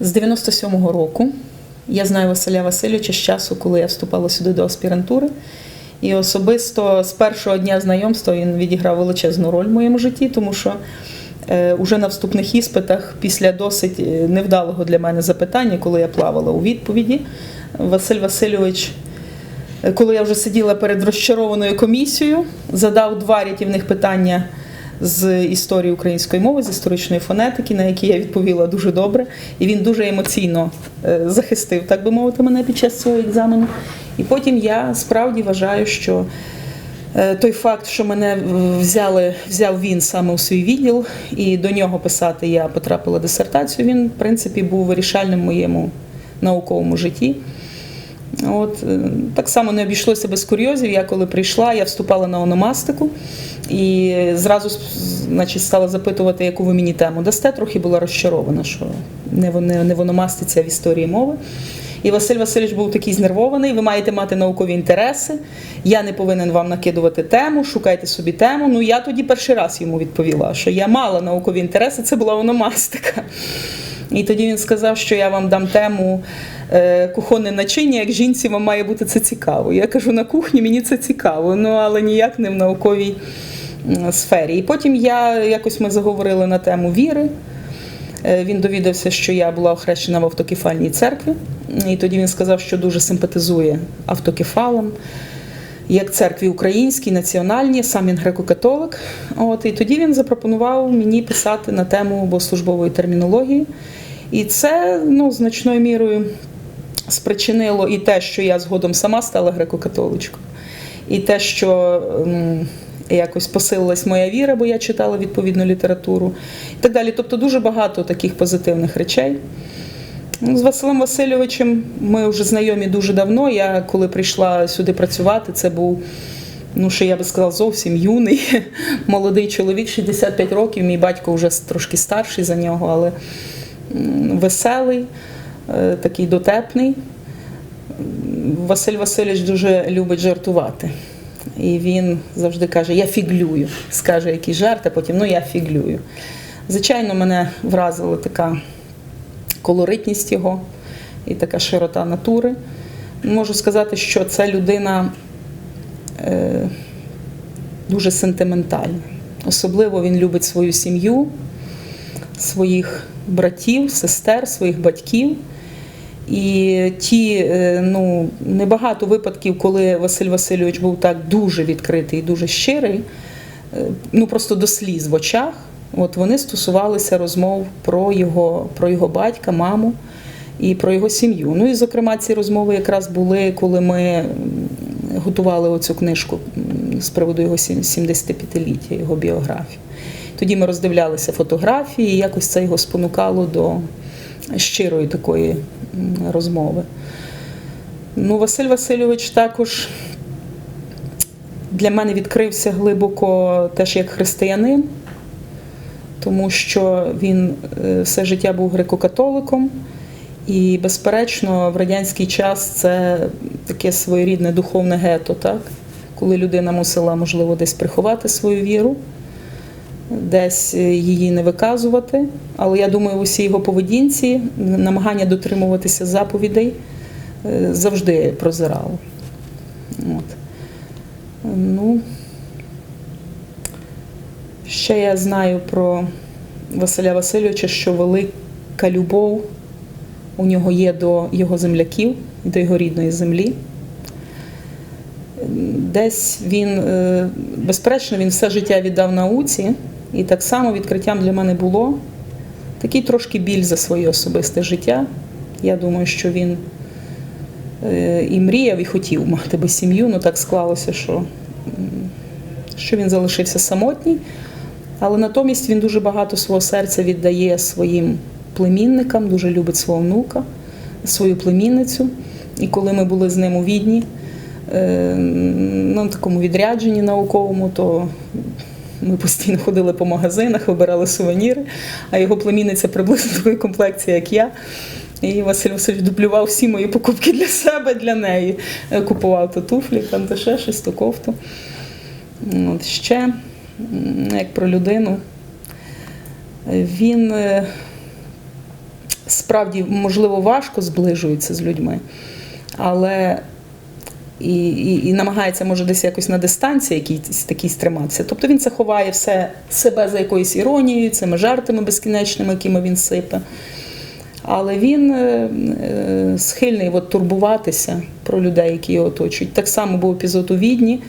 З 97-го року я знаю Василя Васильовича з часу, коли я вступала сюди до аспірантури. І особисто з першого дня знайомства він відіграв величезну роль в моєму житті, тому що е, уже на вступних іспитах, після досить е, невдалого для мене запитання, коли я плавала у відповіді, Василь Васильович, е, коли я вже сиділа перед розчарованою комісією, задав два рятівних питання з історії української мови, з історичної фонетики, на які я відповіла дуже добре. І він дуже емоційно е, захистив, так би мовити, мене під час свого екзамену. І потім я справді вважаю, що е, той факт, що мене взяли, взяв він саме у свій відділ, і до нього писати я потрапила дисертацію, він, в принципі, був вирішальним в моєму науковому житті. От е, так само не обійшлося без курйозів. Я коли прийшла, я вступала на ономастику і зразу значить, стала запитувати, яку ви мені тему дасте. Трохи була розчарована, що не не, не в ономастиці, а в історії мови. І Василь Васильович був такий знервований. Ви маєте мати наукові інтереси. Я не повинен вам накидувати тему, шукайте собі тему. Ну я тоді перший раз йому відповіла, що я мала наукові інтереси, це була ономастика. І тоді він сказав, що я вам дам тему е, кухонне начиння, як жінці вам має бути це цікаво. Я кажу, на кухні мені це цікаво, ну але ніяк не в науковій сфері. І потім я якось ми заговорили на тему віри. Е, Він довідався, що я була охрещена в автокефальній церкві, і тоді він сказав, що дуже симпатизує автокефалам, як церкві українській, національній, сам він греко-католик. От, і тоді він запропонував мені писати на тему богослужбової термінології. І це ну, значною мірою спричинило і те, що я згодом сама стала греко-католичкою, і те, що якось посилилась моя віра, бо я читала відповідну літературу, і так далі. Тобто дуже багато таких позитивних речей. Ну, З Василем Васильовичем ми вже знайомі дуже давно. Я коли прийшла сюди працювати, це був, ну що я би сказала, зовсім юний молодий чоловік, 65 років. Мій батько вже трошки старший за нього, але веселий, е, такий дотепний. Василь Васильович дуже любить жартувати. І він завжди каже: Я фіглюю. Скаже якийсь жарт, а потім ну я фіглюю. Звичайно, мене вразила така колоритність його і така широта натури. Можу сказати, що це людина е, дуже сентиментальна. Особливо він любить свою сім'ю, своїх братів, сестер, своїх батьків. І ті е, ну, небагато випадків, коли Василь Васильович був так дуже відкритий дуже щирий, е, ну просто до сліз в очах. От вони стосувалися розмов про його, про його батька, маму і про його сім'ю. Ну і, зокрема, ці розмови якраз були, коли ми готували оцю книжку з приводу його 75-ліття, його біографії. Тоді ми роздивлялися фотографії, і якось це його спонукало до щирої такої розмови. Ну, Василь Васильович також для мене відкрився глибоко теж як християнин, тому що він е, все життя був греко-католиком. І, безперечно, в радянський час це таке своєрідне духовне гето, так? коли людина мусила, можливо, десь приховати свою віру, десь е, її не виказувати. Але я думаю, в усій його поведінці намагання дотримуватися заповідей е, завжди прозирало. От. Ну, ще я знаю про Василя Васильовича, що велика любов у нього є до його земляків, до його рідної землі. Десь він, е, безперечно, він все життя віддав науці, і так само відкриттям для мене було такий трошки біль за своє особисте життя. Я думаю, що він е, і мріяв, і хотів мати би сім'ю, ну так склалося, що, що він залишився самотній. Але натомість він дуже багато свого серця віддає своїм племінникам, дуже любить свого внука, свою племінницю. І коли ми були з ним у Відні, е, на такому відрядженні науковому, то ми постійно ходили по магазинах, вибирали сувеніри, а його племінниця приблизно такої комплекції, як я. І Василь Васильович дублював всі мої покупки для себе, для неї. Купував то туфлі, там то ще щось, то кофту. От ще, як про людину, він е, справді, можливо, важко зближується з людьми, але і, і, і намагається, може, десь якось на дистанції якийсь такий стриматися. Тобто він це ховає все себе за якоюсь іронією, цими жартами безкінечними, якими він сипе. Але він е, е, схильний от, турбуватися про людей, які його оточують. Так само був епізод у Відні.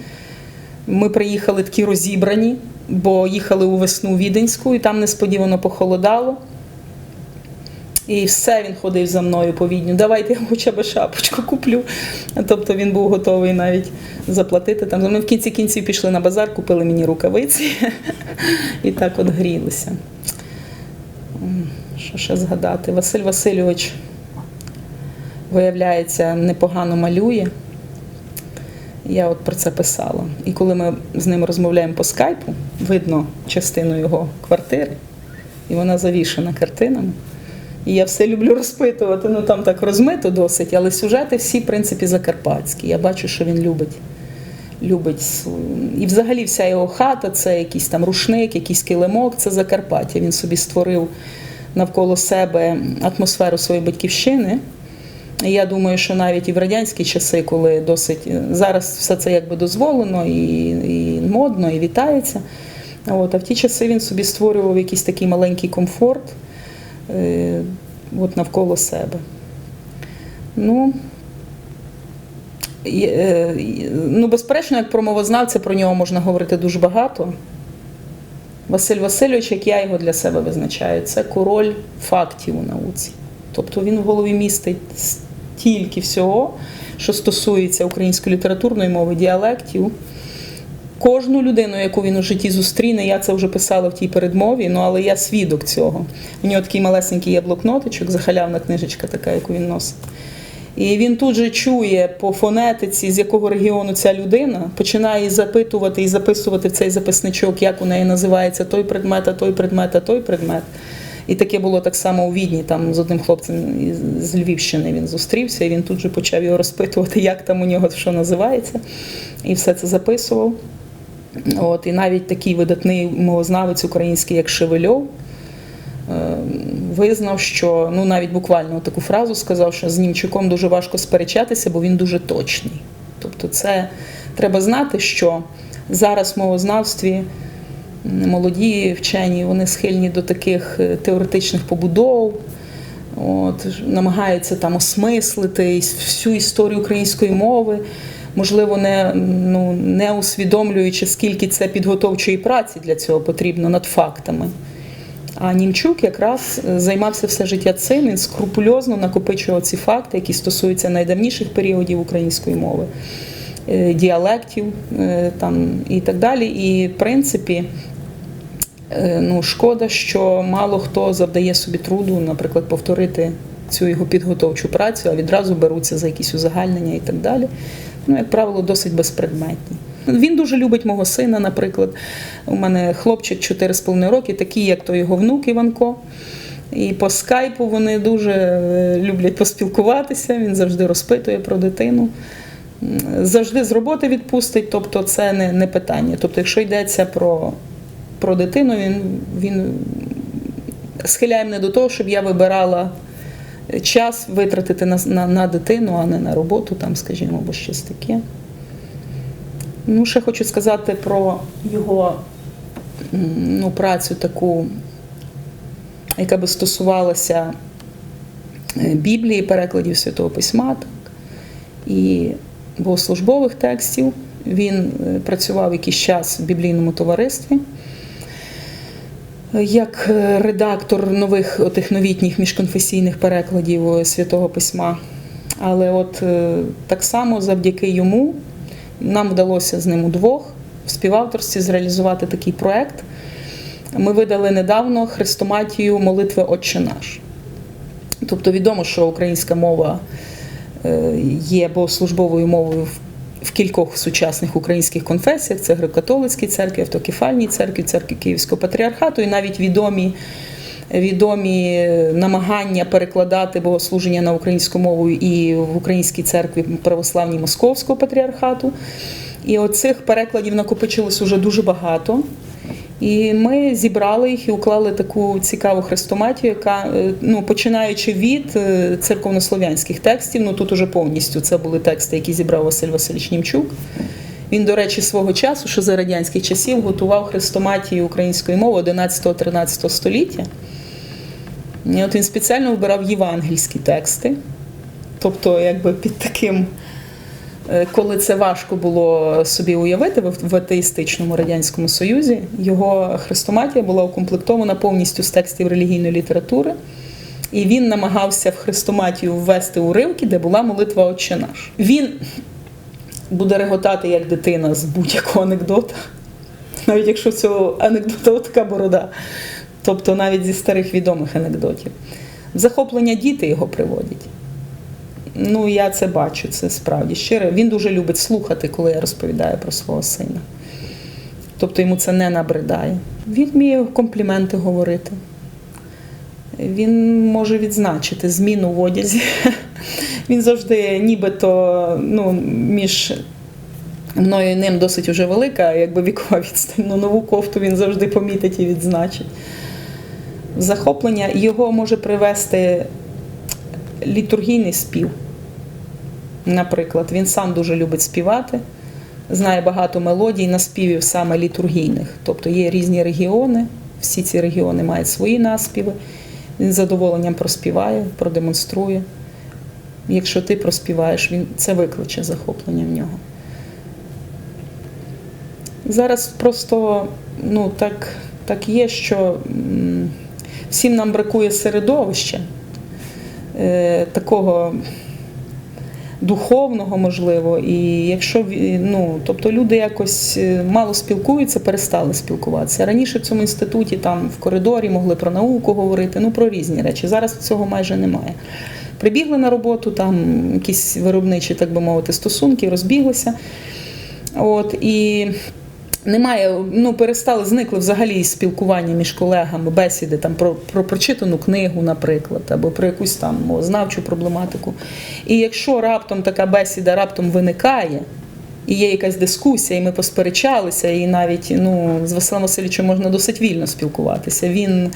Ми приїхали такі розібрані, бо їхали у весну Віденську, і там несподівано похолодало. І все він ходив за мною по відню. Давайте я хоча б шапочку куплю. Тобто він був готовий навіть заплатити. Там ми в кінці кінців пішли на базар, купили мені рукавиці і так от грілися. Що ще згадати? Василь Васильович, виявляється, непогано малює. Я от про це писала. І коли ми з ним розмовляємо по скайпу, видно частину його квартири, і вона завішена картинами. І я все люблю розпитувати. Ну там так розмито досить, але сюжети всі, в принципі, закарпатські. Я бачу, що він любить. Любить. І взагалі вся його хата це якийсь там рушник, якийсь килимок, це Закарпаття. Він собі створив навколо себе атмосферу своєї батьківщини. Я думаю, що навіть і в радянські часи, коли досить зараз все це якби дозволено і, і модно, і вітається. От, а в ті часи він собі створював якийсь такий маленький комфорт е, от навколо себе. Ну, е, ну, безперечно, як про мовознавця про нього можна говорити дуже багато. Василь Васильович, як я його для себе визначаю, це король фактів у науці. Тобто він в голові містить стільки всього, що стосується української літературної мови, діалектів. Кожну людину, яку він у житті зустріне, я це вже писала в тій передмові, ну але я свідок цього. У нього такий малесенький є блокнотичок, захалявна книжечка така, яку він носить. І він тут же чує по фонетиці, з якого регіону ця людина, починає запитувати і записувати в цей записничок, як у неї називається той предмет, а той предмет, а той предмет. І таке було так само у Відні. Там з одним хлопцем з Львівщини він зустрівся, і він тут же почав його розпитувати, як там у нього що називається, і все це записував. От, І навіть такий видатний мовознавець український, як Шевельов, визнав, що ну навіть буквально таку фразу сказав, що з Німчуком дуже важко сперечатися, бо він дуже точний. Тобто, це треба знати, що зараз в мовознавстві молоді вчені вони схильні до таких теоретичних побудов. От, намагаються там осмислити всю історію української мови, можливо, не ну, не усвідомлюючи, скільки це підготовчої праці для цього потрібно над фактами. А Німчук якраз займався все життя цим, він скрупульозно накопичував ці факти, які стосуються найдавніших періодів української мови, діалектів там, і так далі. І, в принципі, ну, шкода, що мало хто завдає собі труду, наприклад, повторити цю його підготовчу працю, а відразу беруться за якісь узагальнення і так далі. Ну, як правило, досить безпредметні. Він дуже любить мого сина, наприклад. У мене хлопчик 4,5 роки, такий, як то його внук Іванко. І по скайпу вони дуже люблять поспілкуватися, він завжди розпитує про дитину. Завжди з роботи відпустить, тобто це не не питання. Тобто, якщо йдеться про про дитину, він він схиляє мене до того, щоб я вибирала час витратити на, на, на дитину, а не на роботу, там, скажімо, або щось таке. Ну, ще хочу сказати про його ну, працю таку, яка би стосувалася Біблії, перекладів Святого Письма так, і богослужбових текстів. Він працював якийсь час в біблійному товаристві. Як редактор нових отих новітніх міжконфесійних перекладів Святого Письма. Але от так само завдяки йому нам вдалося з ним удвох в співавторстві зреалізувати такий проект. Ми видали недавно хрестоматію молитви Отче наш. Тобто відомо, що українська мова є богослужбовою мовою в кількох сучасних українських конфесіях: це греко-католицькій церкві, автокефальній церкві, церкві Київського патріархату, і навіть відомі. Відомі намагання перекладати богослуження на українську мову і в Українській церкві православній Московського патріархату. І оцих перекладів накопичилось уже дуже багато. І ми зібрали їх і уклали таку цікаву хрестоматію, яка, е, ну, починаючи від е, церковнослов'янських текстів, ну тут уже повністю це були тексти, які зібрав Василь Васильович Німчук. Він, до речі, свого часу, ще за радянських часів, готував хрестоматію української мови 11-13 століття. І от він спеціально вибирав євангельські тексти. Тобто, якби під таким, коли це важко було собі уявити в атеїстичному радянському союзі, його хрестоматія була укомплектована повністю з текстів релігійної літератури. І він намагався в хрестоматію ввести уривки, де була молитва Отче наш. Він буде реготати як дитина з будь-якого анекдота, навіть якщо цього анекдота така борода. Тобто навіть зі старих відомих анекдотів. Захоплення діти його приводять. Ну, я це бачу, це справді щиро. Він дуже любить слухати, коли я розповідаю про свого сина. Тобто йому це не набридає. Він вміє компліменти говорити. Він може відзначити зміну в одязі. Він завжди, нібито ну, між мною і ним досить уже велика, якби вікова відстань. Ну, нову кофту він завжди помітить і відзначить. Захоплення його може привести літургійний спів. Наприклад, він сам дуже любить співати, знає багато мелодій наспівів саме літургійних. Тобто є різні регіони, всі ці регіони мають свої наспіви. Він з задоволенням проспіває, продемонструє. Якщо ти проспіваєш, він це викличе захоплення в нього. Зараз просто ну, так, так є, що всім нам бракує середовища е, такого духовного, можливо. І якщо ну, тобто люди якось е, мало спілкуються, перестали спілкуватися. Раніше в цьому інституті там в коридорі могли про науку говорити, ну про різні речі. Зараз цього майже немає. Прибігли на роботу, там якісь виробничі, так би мовити, стосунки, розбіглися. От, і немає, ну перестали, зникли взагалі спілкування між колегами, бесіди там про, про прочитану книгу, наприклад, або про якусь там знавчу проблематику. І якщо раптом така бесіда раптом виникає, і є якась дискусія, і ми посперечалися, і навіть ну, з Василем Васильовичем можна досить вільно спілкуватися. Він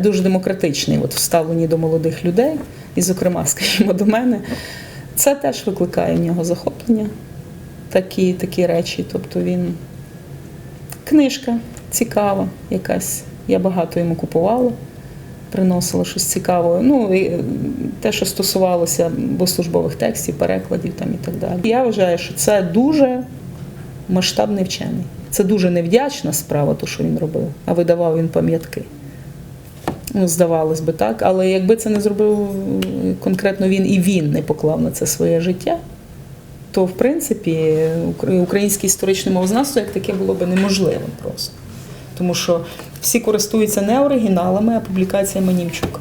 дуже демократичний от, в ставленні до молодих людей, і, зокрема, скажімо, до мене. Це теж викликає в нього захоплення, такі, такі речі. Тобто він книжка цікава якась. Я багато йому купувала, приносила щось цікаве. Ну, і е, те, що стосувалося богослужбових текстів, перекладів там і так далі. Я вважаю, що це дуже масштабний вчений. Це дуже невдячна справа, то, що він робив, а видавав він пам'ятки. Ну, здавалось би, так. Але якби це не зробив е, конкретно він і він не поклав на це своє життя, то в принципі укр- українське історичне мовознавство як таке було б неможливим просто. Тому що всі користуються не оригіналами, а публікаціями Німчука.